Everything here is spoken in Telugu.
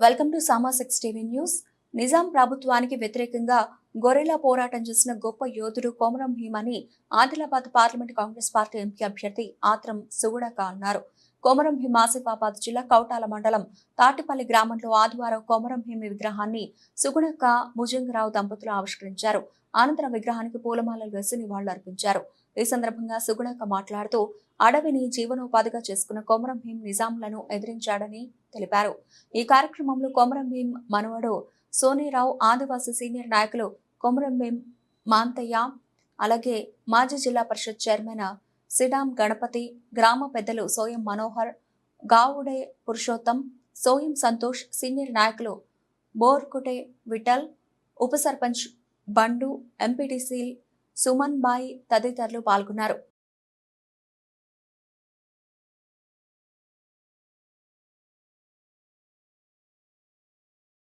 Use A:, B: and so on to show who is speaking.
A: Welcome to Sama six TV news. Nizam ప్రభుత్వానికి వ్యతిరేకంగా గొరెలా పోరాటం చేసిన గొప్ప యోధుడు Komaram భీమని Adilabad parliament Congress party MP అభ్యర్థి ఆత్రం సుగుడక అన్నారు. కొమరం భీమ్ ఆసిఫాబాద్ జిల్లా కౌటాల మండలం తాటిపల్లి గ్రామంలో ఆదివారం కొమరం భీమ్ విగ్రహాన్ని సుగుణక్క భుజంగరావు దంపతులు ఆవిష్కరించారు. అనంతరం విగ్రహానికి పూలమాలలు వేసి నివాళులు అర్పించారు. ఈ సందర్భంగా సుగుణక్క మాట్లాడుతూ అడవిని జీవనోపాధిగా చేసుకున్న కొమరం భీం నిజాంలను ఎదిరించాడని తెలిపారు. ఈ కార్యక్రమంలో కొమరం భీం మనవడు సోనీరావు ఆదివాసీ సీనియర్ నాయకులు కొమరం భీం మాంతయ్య అలాగే మాజీ జిల్లా పరిషత్ చైర్మన్ సిడాం గణపతి గ్రామ పెద్దలు సోయం మనోహర్ గావుడే పురుషోత్తం సోయం సంతోష్ సీనియర్ నాయకులు బోర్కుటే విఠల్ ఉప సర్పంచ్ బండు ఎంపీటీసీ సుమన్ బాయ్ తదితరులు పాల్గొన్నారు.